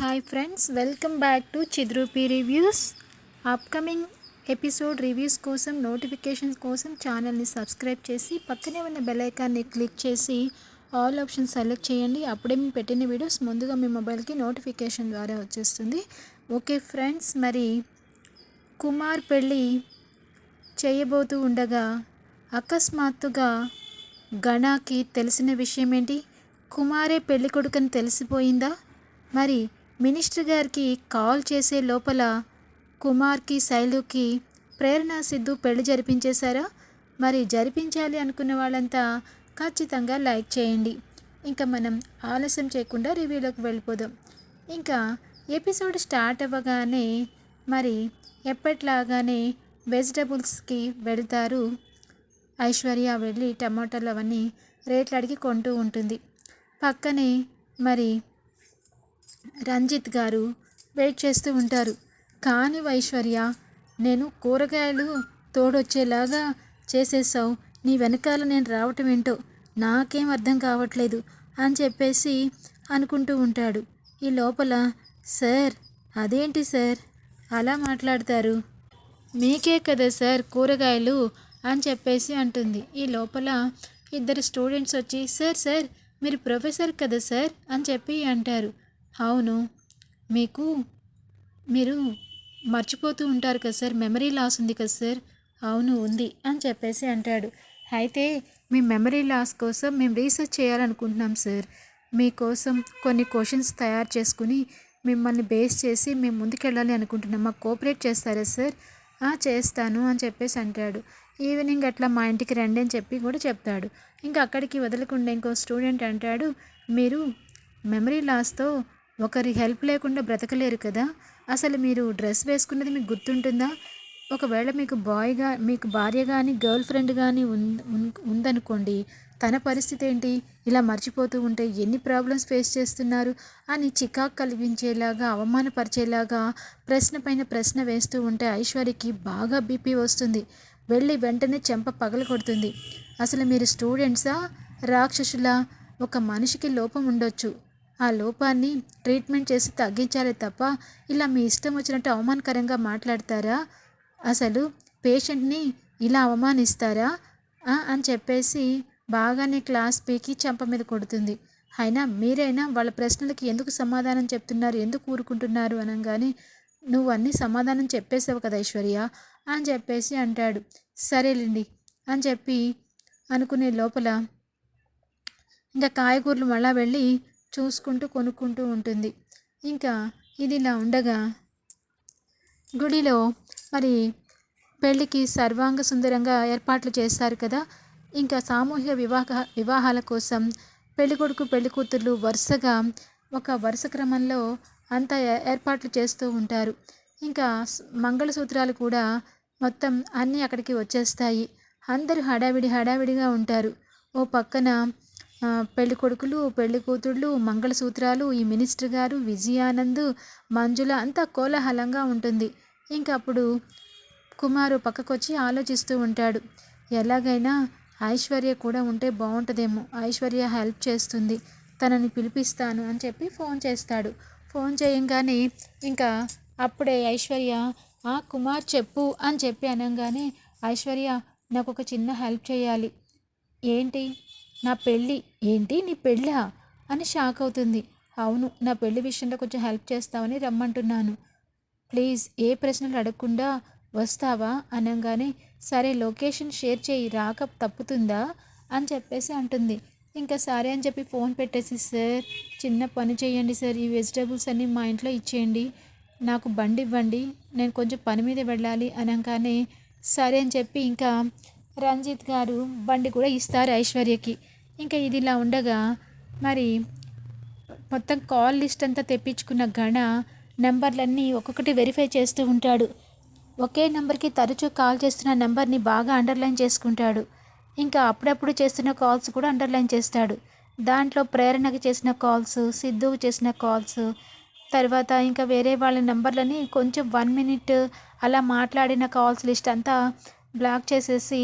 Hi friends welcome back to Chidroopi reviews upcoming episode reviews కోసం notifications కోసం ఛానల్ని subscribe చేసి పక్కనే ఉన్న బెల్ ఐకాన్ని క్లిక్ చేసి ఆల్ ఆప్షన్ సెలెక్ట్ చేయండి. అప్పుడే మేము పెట్టిన వీడియోస్ ముందుగా మీ మొబైల్కి నోటిఫికేషన్ ద్వారా వచ్చేస్తుంది. ఓకే ఫ్రెండ్స్ మరి కుమార్ పెళ్ళి చేయబోతూ ఉండగా అకస్మాత్తుగా గణాకి తెలిసిన విషయం ఏంటి? కుమారే పెళ్ళి కొడుకని తెలిసిపోయిందా? మరి మినిస్టర్ గారికి కాల్ చేసే లోపల కుమార్కి శైలుకి ప్రేరణ సిద్ధు పెళ్ళి జరిపించేశారా? మరి జరిపించాలి అనుకున్న వాళ్ళంతా ఖచ్చితంగా లైక్ చేయండి. ఇంకా మనం ఆలస్యం చేయకుండా రివ్యూలోకి వెళ్ళిపోదాం. ఇంకా ఎపిసోడ్ స్టార్ట్ అవ్వగానే మరి ఎప్పట్లాగానే వెజిటబుల్స్కి వెళ్తారు. ఐశ్వర్య వెళ్ళి టమాటాలు అవన్నీ రేట్లు అడిగి కొంటూ ఉంటుంది. పక్కనే మరి రంజిత్ గారు వెయిట్ చేస్తూ ఉంటారు. కానీ ఐశ్వర్య నేను కూరగాయలు తోడొచ్చేలాగా చేసేసావు నీ వెనకాల నేను రావటం ఏంటో నాకేం అర్థం కావట్లేదు అని చెప్పేసి అనుకుంటూ ఉంటాడు. ఈ లోపల సార్ అదేంటి సార్? అలా మాట్లాడతారు. మీకే కదా సార్ కూరగాయలు? అని చెప్పేసి అంటుంది. ఈ లోపల ఇద్దరు స్టూడెంట్స్ వచ్చి సార్ సార్ మీరు ప్రొఫెసర్ కదా సార్? అని చెప్పి అంటారు. అవును. మీకు మీరు మర్చిపోతూ ఉంటారు కదా సార్. మెమరీ లాస్ ఉంది కదా సార్. అవును ఉంది అని చెప్పేసి అంటాడు. అయితే మీ మెమరీ లాస్ కోసం మేము రీసెర్చ్ చేయాలనుకుంటున్నాం సార్. మీకోసం కొన్ని క్వశ్చన్స్ తయారు చేసుకుని మిమ్మల్ని బేస్ చేసి మేము ముందుకెళ్ళాలి అనుకుంటున్నాం. మాకు కోఆపరేట్ చేస్తారా సార్? చేస్తాను అని చెప్పేసి అంటాడు. ఈవినింగ్ అట్లా మా ఇంటికి రండి అని చెప్పి కూడా చెప్తాడు. ఇంకా అక్కడికి వదలకుండా ఇంకో స్టూడెంట్ అంటాడు మీరు మెమరీ లాస్తో ఒకరి హెల్ప్ లేకుండా బ్రతకలేరు కదా. అసలు మీరు డ్రెస్ వేసుకున్నది మీకు గుర్తుంటుందా? ఒకవేళ మీకు బాయ్గా మీకు భార్య కానీ గర్ల్ ఫ్రెండ్ కానీ ఉందనుకోండి తన పరిస్థితి ఏంటి? ఇలా మర్చిపోతూ ఉంటే ఎన్ని ప్రాబ్లమ్స్ ఫేస్ చేస్తున్నారు? అని చికాకు కలిగించేలాగా అవమానపరిచేలాగా ప్రశ్న పైన ప్రశ్న వేస్తూ ఉంటే ఐశ్వర్యకి బాగా బీపీ వస్తుంది. వెళ్ళి వెంటనే చెంప పగల కొడుతుంది. అసలు మీరు స్టూడెంట్సా? రాక్షసులా? ఒక మనిషికి లోపం ఉండొచ్చు. ఆ లోపాన్ని ట్రీట్మెంట్ చేసి తగ్గించాలి తప్ప ఇలా మీ ఇష్టం వచ్చినట్టు అవమానకరంగా మాట్లాడతారా? అసలు పేషెంట్ని ఇలా అవమానిస్తారా? అని చెప్పేసి బాగానే క్లాస్ పీకి చెంప మీద కొడుతుంది. అయినా మీరైనా వాళ్ళ ప్రశ్నలకి ఎందుకు సమాధానం చెప్తున్నారు? ఎందుకు ఊరుకుంటున్నారు అనగానే నువ్వు అన్నీ సమాధానం చెప్పేసావు కదా ఐశ్వర్య అని చెప్పేసి అంటాడు. సరేలేండి అని చెప్పి అనుకునే లోపల ఇంకా కాయగూరలు మళ్ళా వెళ్ళి చూసుకుంటూ కొనుక్కుంటూ ఉంటుంది. ఇంకా ఇది ఇలా ఉండగా గుడిలో మరి పెళ్ళికి సర్వాంగ సుందరంగా ఏర్పాట్లు చేస్తారు కదా. ఇంకా సామూహిక వివాహ వివాహాల కోసం పెళ్ళికొడుకు పెళ్ళి కూతుర్లు వరుసగా ఒక వరుస క్రమంలో అంతా ఏర్పాట్లు చేస్తూ ఉంటారు. ఇంకా మంగళసూత్రాలు కూడా మొత్తం అన్నీ అక్కడికి వచ్చేస్తాయి. అందరూ హడావిడి హడావిడిగా ఉంటారు. ఓ పక్కన పెళ్ళి కొడుకులు పెళ్ళి కూతుళ్ళు మంగళసూత్రాలు ఈ మినిస్టర్ గారు విజయానంద్ మంజుల అంతా కోలాహలంగా ఉంటుంది. ఇంకా అప్పుడు కుమారు పక్కకొచ్చి ఆలోచిస్తూ ఉంటాడు. ఎలాగైనా ఐశ్వర్య కూడా ఉంటే బాగుంటుందేమో ఐశ్వర్య హెల్ప్ చేస్తుంది. తనని పిలిపిస్తాను అని చెప్పి ఫోన్ చేస్తాడు. ఫోన్ చేయంగానే ఇంకా అప్పుడే ఐశ్వర్య ఆ కుమార్ చెప్పు అని చెప్పి అనగానే ఐశ్వర్య నాకు ఒక చిన్న హెల్ప్ చేయాలి. ఏంటి? నా పెళ్ళి ఏంటి? నీ పెళ్ళా? అని షాక్ అవుతుంది. అవును నా పెళ్ళి విషయంలో కొంచెం హెల్ప్ చేస్తావని రమ్మంటున్నాను. ప్లీజ్ ఏ ప్రశ్నలు అడగకుండా వస్తావా? అనగానే సరే లొకేషన్ షేర్ చేయి రాక తప్పుతుందా? అని చెప్పేసి అంటుంది. ఇంకా సరే అని చెప్పి ఫోన్ పెట్టేసి సార్ చిన్న పని చేయండి సార్ ఈ వెజిటేబుల్స్ అన్నీ మా ఇంట్లో ఇచ్చేయండి. నాకు బండి ఇవ్వండి నేను కొంచెం పని మీద వెళ్ళాలి అనగానే సరే అని చెప్పి ఇంకా రంజిత్ గారు బండి కూడా ఇస్తారు ఐశ్వర్యకి. ఇంకా ఇది ఇలా ఉండగా మరి మొత్తం కాల్ లిస్ట్ అంతా తెప్పించుకున్న గణ నెంబర్లన్నీ ఒక్కొక్కటి వెరిఫై చేస్తూ ఉంటాడు. ఒకే నెంబర్కి తరచూ కాల్ చేస్తున్న నెంబర్ని బాగా అండర్లైన్ చేసుకుంటాడు. ఇంకా అప్పుడప్పుడు చేస్తున్న కాల్స్ కూడా అండర్లైన్ చేస్తాడు. దాంట్లో ప్రేరణకు చేసిన కాల్స్ సిద్ధుకు చేసిన కాల్స్ తర్వాత ఇంకా వేరే వాళ్ళ నెంబర్లని కొంచెం వన్ మినిట్ అలా మాట్లాడిన కాల్స్ లిస్ట్ అంతా బ్లాక్ చేసేసి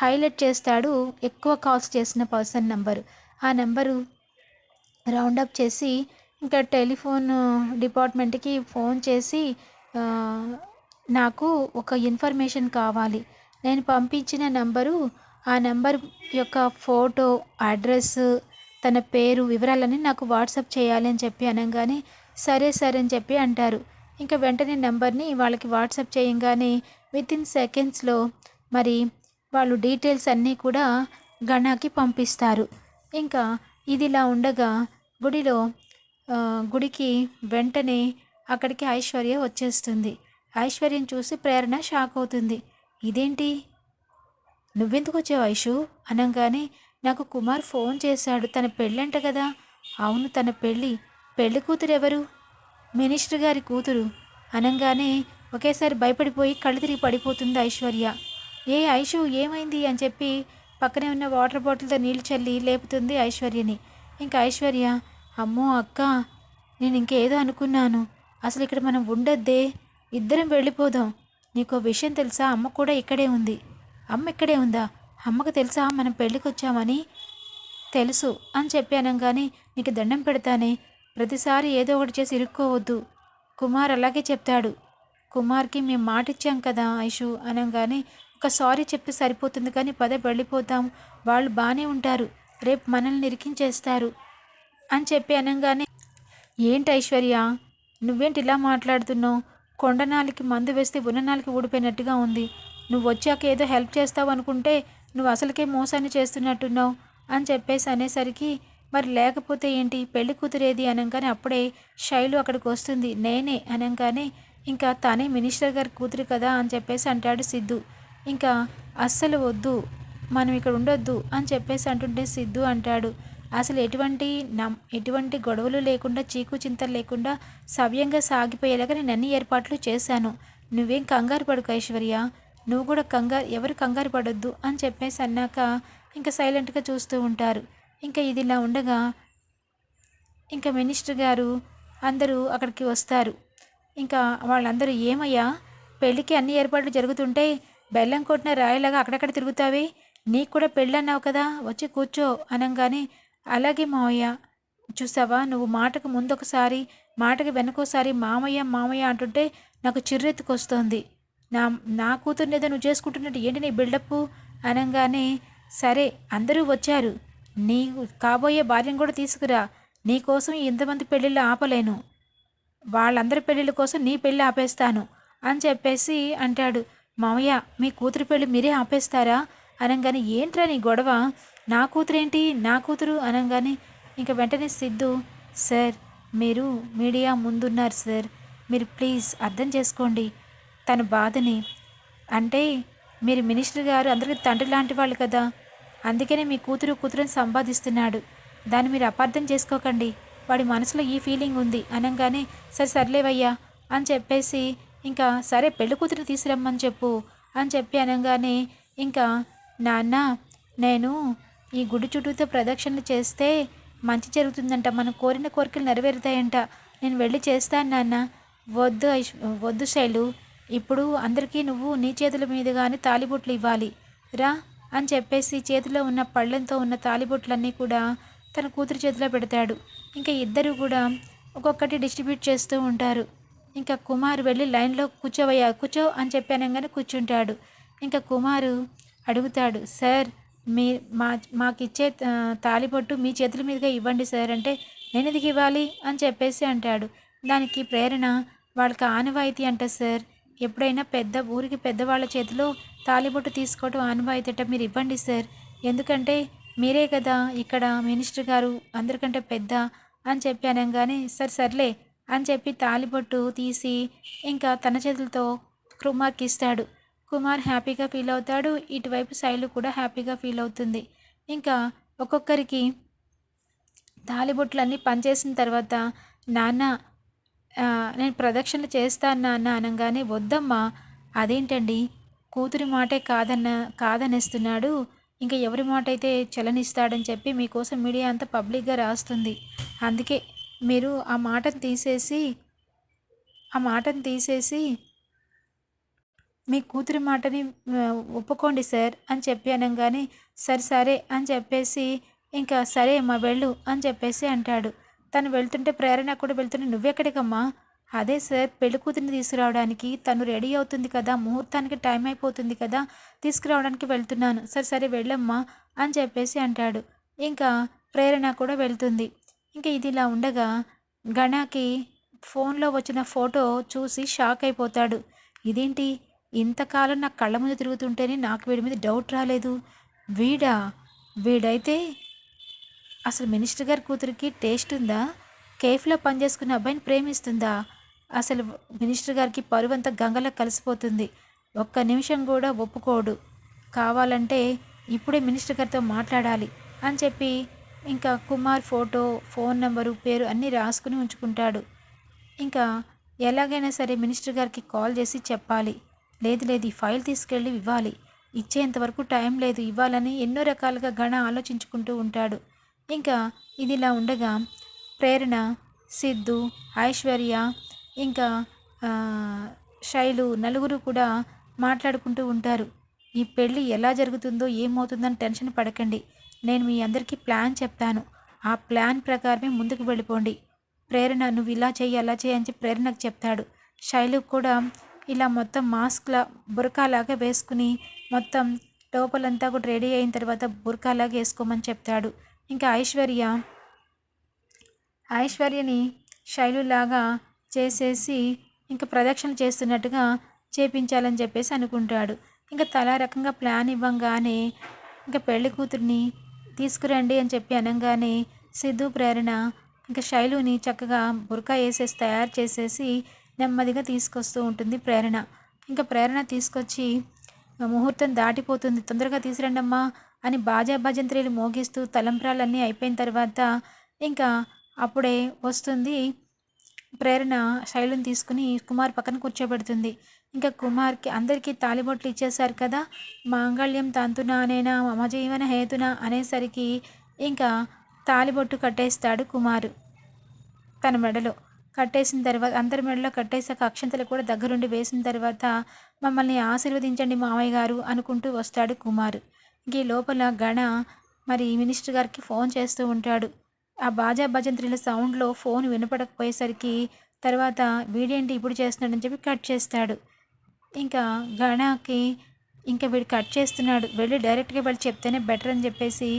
హైలైట్ చేస్తాడు. ఎక్కువ కాల్స్ చేసిన పర్సన్ నెంబరు. ఆ నెంబరు రౌండప్ చేసి ఇంకా టెలిఫోన్ డిపార్ట్మెంట్కి ఫోన్ చేసి నాకు ఒక ఇన్ఫర్మేషన్ కావాలి. నేను పంపించిన నెంబరు ఆ నెంబర్ యొక్క ఫోటో అడ్రస్ తన పేరు వివరాలన్నీ నాకు వాట్సాప్ చేయాలి అని చెప్పి అనగానే సరే సరే అని చెప్పి అంటారు. ఇంకా వెంటనే నెంబర్ని వాళ్ళకి వాట్సాప్ చేయంగానే విత్ ఇన్ సెకండ్స్లో మరి వాళ్ళు డీటెయిల్స్ అన్నీ కూడా గణాకి పంపిస్తారు. ఇంకా ఇదిలా ఉండగా గుడిలో గుడికి వెంటనే అక్కడికి ఐశ్వర్య వచ్చేస్తుంది. ఐశ్వర్యం చూసి ప్రేరణ షాక్ అవుతుంది. ఇదేంటి? నువ్వెందుకు వచ్చావు ఐషు? అనగానే నాకు కుమార్ ఫోన్ చేశాడు. తన పెళ్ళంట కదా. అవును తన పెళ్ళి. పెళ్ళి కూతురు ఎవరు? మినిస్టర్ గారి కూతురు. అనగానే ఒకేసారి భయపడిపోయి కళ్ళు తిరిగి పడిపోతుంది ఐశ్వర్య. ఏ ఐషు ఏమైంది అని చెప్పి పక్కనే ఉన్న వాటర్ బాటిల్తో నీళ్ళు చల్లి లేపుతుంది ఐశ్వర్యని. ఇంకా ఐశ్వర్య అమ్మో అక్క నేను ఇంకేదో అనుకున్నాను. అసలు ఇక్కడ మనం ఉండొద్దే ఇద్దరం వెళ్ళిపోదాం. నీకు విషయం తెలుసా? అమ్మ కూడా ఇక్కడే ఉంది. అమ్మ ఇక్కడే ఉందా? అమ్మకు తెలుసా? మనం పెళ్ళికి వచ్చామని తెలుసు అని చెప్పి కానీ నీకు దండం పెడతానే. ప్రతిసారి ఏదో ఒకటి చేసి ఇరుక్కోవద్దు. కుమార్ అలాగే చెప్తాడు. కుమార్కి మేము మాటిచ్చాం కదా ఐషు అనగానే ఒక సారీ చెప్తే సరిపోతుంది కానీ పదే వెళ్ళిపోతాం. వాళ్ళు బాగానే ఉంటారు. రేపు మనల్ని ఇరికించేస్తారు అని చెప్పి అనగానే ఏంటి ఐశ్వర్య? నువ్వేంటి ఇలా మాట్లాడుతున్నావు? కొండనాలికి మందు వేస్తే ఉన్ననాలికి ఊడిపోయినట్టుగా ఉంది. నువ్వు వచ్చాక ఏదో హెల్ప్ చేస్తావు అనుకుంటే నువ్వు అసలుకే మోసాన్ని చేస్తున్నట్టున్నావు. అని చెప్పేసి అనేసరికి మరి లేకపోతే ఏంటి? పెళ్ళి కూతురేది? అనగానే అప్పుడే శైలు అక్కడికి వస్తుంది. నేనే. అనగానే ఇంకా తనే మినిస్టర్ గారి కూతురు కదా? అని చెప్పేసి అంటాడు సిద్ధు. ఇంకా అస్సలు వద్దు మనం ఇక్కడ ఉండొద్దు అని చెప్పేసి అంటుంటే సిద్ధు అంటాడు. అసలు ఎటువంటి నమ్ ఎటువంటి గొడవలు లేకుండా చీకు చింతలు లేకుండా సవ్యంగా సాగిపోయేలాగా నేను అన్ని ఏర్పాట్లు చేశాను. నువ్వేం కంగారు పడుకు ఐశ్వర్య. నువ్వు కూడా కంగారు ఎవరు కంగారు పడొద్దు అని చెప్పేసి అన్నాక ఇంకా సైలెంట్గా చూస్తూ ఉంటారు. ఇంకా ఇది ఇలా ఉండగా ఇంకా మినిస్టర్ గారు అందరూ అక్కడికి వస్తారు. ఇంకా వాళ్ళందరూ ఏమయ్యా? పెళ్ళికి అన్ని ఏర్పాట్లు జరుగుతుంటే బెల్లం కొట్టిన రాయిలాగా అక్కడక్కడ తిరుగుతావి? నీకు కూడా పెళ్ళి అన్నావు కదా? వచ్చి కూర్చో అనగానే అలాగే మావయ్య. చూసావా? నువ్వు మాటకు ముందొకసారి మాటకి వెనకోసారి మామయ్య మామయ్య అంటుంటే నాకు చిర్రెత్తుకొస్తోంది. నా నా కూతుర్ని ఏదో నువ్వు చేసుకుంటున్నట్టు ఏంటి నీ బిల్డప్ అనగానే సరే అందరూ వచ్చారు. నీ కాబోయే భార్యను కూడా తీసుకురా. నీకోసం ఇంతమంది పెళ్ళిళ్ళు ఆపలేను. వాళ్ళందరి పెళ్ళిళ్ళ కోసం నీ పెళ్ళి ఆపేస్తాను అని చెప్పేసి అంటాడు. మామయ్య మీ కూతురు పెళ్ళి మీరే ఆపేస్తారా? అనగానే ఏంట్రా నీ గొడవ? నా కూతురేంటి? నా కూతురు? అనగానే ఇంకా వెంటనే సిద్ధు సార్ మీరు మీడియా ముందున్నారు సార్. మీరు ప్లీజ్ అర్థం చేసుకోండి. తన బాధని అంటే మీరు మినిస్టర్ గారు అందరికీ తండ్రి లాంటి వాళ్ళు కదా. అందుకనే మీ కూతురు కూతురుని సంపాదిస్తున్నాడు. దాన్ని మీరు అపార్థం చేసుకోకండి. వాడి మనసులో ఈ ఫీలింగ్ ఉంది. అనగానే సరే సర్లేవయ్యా అని చెప్పేసి ఇంకా సరే పెళ్ళి కూతురు తీసుకురమ్మని చెప్పు అని చెప్పి అనగానే ఇంకా నాన్న నేను ఈ గుడి చుట్టూతో ప్రదక్షిణలు చేస్తే మంచి జరుగుతుందంట. మనం కోరిన కోరికలు నెరవేరుతాయంట. నేను వెళ్ళి చేస్తాను నాన్న. వద్దు వద్దు శైలు. ఇప్పుడు అందరికీ నువ్వు నీ చేతుల మీదుగానే తాలిబొట్లు ఇవ్వాలి. రా అని చెప్పేసి చేతిలో ఉన్న పళ్ళెంతో ఉన్న తాలిబొట్లన్నీ కూడా తన కూతురు చేతిలో పెడతాడు. ఇంకా ఇద్దరు కూడా ఒక్కొక్కటి డిస్ట్రిబ్యూట్ చేస్తూ ఉంటారు. ఇంకా కుమారు వెళ్ళి లైన్లో కూర్చోవయ్యా కూర్చో అని చెప్పానంగానే కూర్చుంటాడు. ఇంకా కుమారు అడుగుతాడు సార్ మీ మా మాకు ఇచ్చే తాళిబొట్టు మీ చేతుల మీదుగా ఇవ్వండి సార్ అంటే నేను ఎందుకు ఇవ్వాలి? అని చెప్పేసి అంటాడు. దానికి ప్రేరణ వాళ్ళకి ఆనవాయితీ అంట సార్. ఎప్పుడైనా పెద్ద ఊరికి పెద్దవాళ్ళ చేతిలో తాలిబొట్టు తీసుకోవడం ఆనవాయితీ మీరు ఇవ్వండి సార్. ఎందుకంటే మీరే కదా ఇక్కడ మినిస్టర్ గారు అందరికంటే పెద్ద అని చెప్పి అనగానే సార్ సర్లే అని చెప్పి తాలిబొట్టు తీసి ఇంకా తన చేతులతో కుమార్కి ఇస్తాడు. కుమార్ హ్యాపీగా ఫీల్ అవుతాడు. ఇటువైపు శైలు కూడా హ్యాపీగా ఫీల్ అవుతుంది. ఇంకా ఒక్కొక్కరికి తాలిబొట్లన్నీ పనిచేసిన తర్వాత నాన్న నేను ప్రదక్షిణ చేస్తాను నాన్న అనగానే వద్దమ్మా అదేంటండి? కూతురి మాటే కాదన్న కాదనేస్తున్నాడు. ఇంకా ఎవరి మాట అయితే చలనిస్తాడని చెప్పి మీకోసం మీడియా అంతా పబ్లిక్గా రాస్తుంది. అందుకే మీరు ఆ మాటను తీసేసి ఆ మాటను తీసేసి మీ కూతురి మాటని ఒప్పుకోండి సార్ అని చెప్పి అనగానే సరే సరే అని చెప్పేసి ఇంకా సరే అమ్మా వెళ్ళు అని చెప్పేసి అంటాడు. తను వెళ్తుంటే ప్రేరణ కూడా వెళ్తుంటే నువ్వెక్కడికమ్మా? అదే సార్ పెళ్ళి కూతురిని తీసుకురావడానికి. తను రెడీ అవుతుంది కదా ముహూర్తానికి టైం అయిపోతుంది కదా తీసుకురావడానికి వెళ్తున్నాను. సరే సరే వెళ్ళమ్మా అని చెప్పేసి అంటాడు. ఇంకా ప్రేరణ కూడా వెళ్తుంది. ఇంకా ఇది ఇలా ఉండగా గణాకి ఫోన్లో వచ్చిన ఫోటో చూసి షాక్ అయిపోతాడు. ఇదేంటి? ఇంతకాలం నా కళ్ళ ముందు తిరుగుతుంటేనే నాకు వీడి మీద డౌట్ రాలేదు. వీడా? వీడైతే అసలు మినిస్టర్ గారి కూతురికి టేస్ట్ ఉందా? కేఫ్లో పనిచేసుకున్న అబ్బాయిని ప్రేమిస్తుందా? అసలు మినిస్టర్ గారికి పరువంతా గంగలో కలిసిపోతుంది. ఒక్క నిమిషం కూడా ఒప్పుకోడు. కావాలంటే ఇప్పుడే మినిస్టర్ గారితో మాట్లాడాలి అని చెప్పి ఇంకా కుమార్ ఫోటో ఫోన్ నెంబరు పేరు అన్నీ రాసుకుని ఉంచుకుంటాడు. ఇంకా ఎలాగైనా సరే మినిస్టర్ గారికి కాల్ చేసి చెప్పాలి. లేదు లేదు ఈ ఫైల్ తీసుకెళ్ళి ఇవ్వాలి. ఇచ్చేంత వరకు టైం లేదు ఇవ్వాలని ఎన్నో రకాలుగా గణ ఆలోచించుకుంటూ ఉంటాడు. ఇంకా ఇది ఇలా ఉండగా ప్రేరణ సిద్ధు ఐశ్వర్య ఇంకా శైలు నలుగురు కూడా మాట్లాడుకుంటూ ఉంటారు. ఈ పెళ్ళి ఎలా జరుగుతుందో ఏమవుతుందని టెన్షన్ పడకండి. నేను మీ అందరికీ ప్లాన్ చెప్తాను. ఆ ప్లాన్ ప్రకారమే ముందుకు వెళ్ళిపోండి. ప్రేరణ నువ్వు ఇలా చేయి అలా చేయి అని ప్రేరణకు చెప్తాడు. శైలు కూడా ఇలా మొత్తం మాస్క్లా బురకాలాగా వేసుకుని మొత్తం లోపలంతా కూడా రెడీ అయిన తర్వాత బురకాలాగా వేసుకోమని చెప్తాడు. ఇంకా ఐశ్వర్య ఐశ్వర్యని శైలులాగా చేసేసి ఇంకా ప్రదక్షిణ చేస్తున్నట్టుగా చేపించాలని చెప్పేసి అనుకుంటాడు. ఇంకా తలా రకంగా ప్లాన్ ఇవ్వంగానే ఇంకా పెళ్ళి కూతుర్ని తీసుకురండి అని చెప్పి అనగానే సిద్ధు ప్రేరణ ఇంకా శైలుని చక్కగా బురకా వేసేసి తయారు చేసేసి నెమ్మదిగా తీసుకొస్తూ ఉంటుంది ప్రేరణ. ఇంకా ప్రేరణ తీసుకొచ్చి ముహూర్తం దాటిపోతుంది. తొందరగా తీసురండమ్మా అని బాజా భజంత్రీలు మోగిస్తూ తలంప్రాలన్నీ అయిపోయిన తర్వాత ఇంకా అప్పుడే వస్తుంది ప్రేరణ శైలిని తీసుకుని కుమార్ పక్కన కూర్చోబెడుతుంది. ఇంకా కుమార్కి అందరికీ తాలిబొట్లు ఇచ్చేశారు కదా. మాంగళ్యం తంతునానేనా మమ జీవన హేతున అనేసరికి ఇంకా తాలిబొట్టు కట్టేస్తాడు కుమారు. తన మెడలో కట్టేసిన తర్వాత అందరి మెడలో కట్టేసాక అక్షంతలు కూడా దగ్గరుండి వేసిన తర్వాత మమ్మల్ని ఆశీర్వదించండి మామయ్య గారు అనుకుంటూ వస్తాడు కుమారు. ఈ లోపల గణ మరి మినిస్టర్ గారికి ఫోన్ చేస్తూ ఉంటాడు. ఆ బాజా భజంత్రిల సౌండ్లో ఫోన్ వినపడకపోయేసరికి తర్వాత వీడేంటి ఇప్పుడు చేస్తున్నాడని చెప్పి కట్ చేస్తాడు. ఇంకా గణకి ఇంకా వీడు కట్ చేస్తున్నాడు. వెళ్ళి డైరెక్ట్గా వాళ్ళు చెప్తేనే బెటర్ అని చెప్పేసి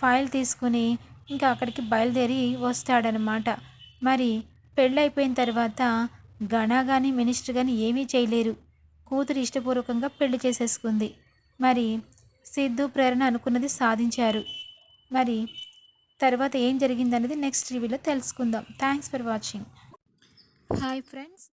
ఫైల్ తీసుకుని ఇంకా అక్కడికి బయలుదేరి వస్తాడనమాట మరి పెళ్ళైపోయిన తర్వాత గణ కానీ మినిస్టర్ కానీ ఏమీ చేయలేరు. కూతురు ఇష్టపూర్వకంగా పెళ్ళి చేసేసుకుంది. మరి సిద్ధు ప్రేరణ అనుకున్నది సాధించారు. మరి తర్వాత ఏం జరిగిందనేది నెక్స్ట్ రివ్యూలో తెలుసుకుందాం. Thanks for watching hi friends